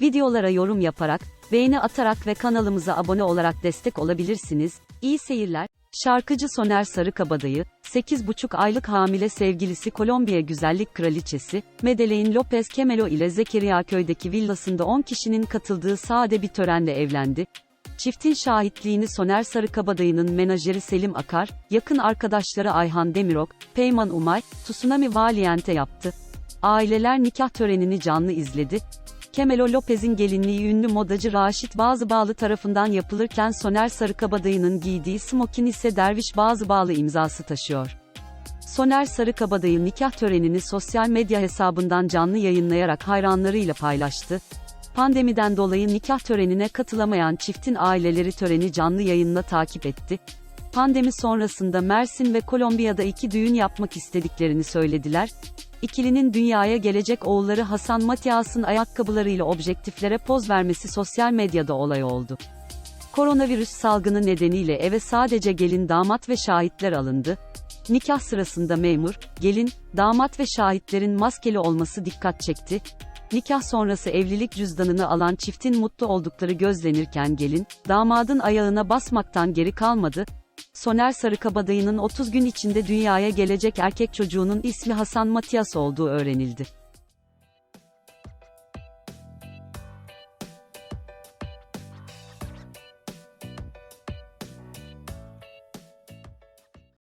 Videolara yorum yaparak, beğeni atarak ve kanalımıza abone olarak destek olabilirsiniz. İyi seyirler. Şarkıcı Soner Sarıkabadayı, 8,5 aylık hamile sevgilisi Kolombiya Güzellik Kraliçesi, Medellin Lopez Kemelo ile Zekeriya köydeki villasında 10 kişinin katıldığı sade bir törenle evlendi. Çiftin şahitliğini Soner Sarıkabadayı'nın menajeri Selim Akar, yakın arkadaşları Ayhan Demirok, Peyman Umay, Tsunami Valiente yaptı. Aileler nikah törenini canlı izledi. Kemelo Lopez'in gelinliği ünlü modacı Raşit Bazıbağlı tarafından yapılırken Soner Sarıkabadayı'nın giydiği smokin ise Derviş Bazıbağlı imzası taşıyor. Soner Sarıkabadayı nikah törenini sosyal medya hesabından canlı yayınlayarak hayranlarıyla paylaştı. Pandemiden dolayı nikah törenine katılamayan çiftin aileleri töreni canlı yayınla takip etti. Pandemi sonrasında Mersin ve Kolombiya'da iki düğün yapmak istediklerini söylediler. İkilinin dünyaya gelecek oğulları Hasan Matias'ın ayakkabılarıyla objektiflere poz vermesi sosyal medyada olay oldu. Koronavirüs salgını nedeniyle eve sadece gelin damat ve şahitler alındı. Nikah sırasında memur, gelin, damat ve şahitlerin maskeli olması dikkat çekti. Nikah sonrası evlilik cüzdanını alan çiftin mutlu oldukları gözlenirken gelin, damadın ayağına basmaktan geri kalmadı. Soner Sarıkabadayı'nın 30 gün içinde dünyaya gelecek erkek çocuğunun ismi Hasan Matias olduğu öğrenildi.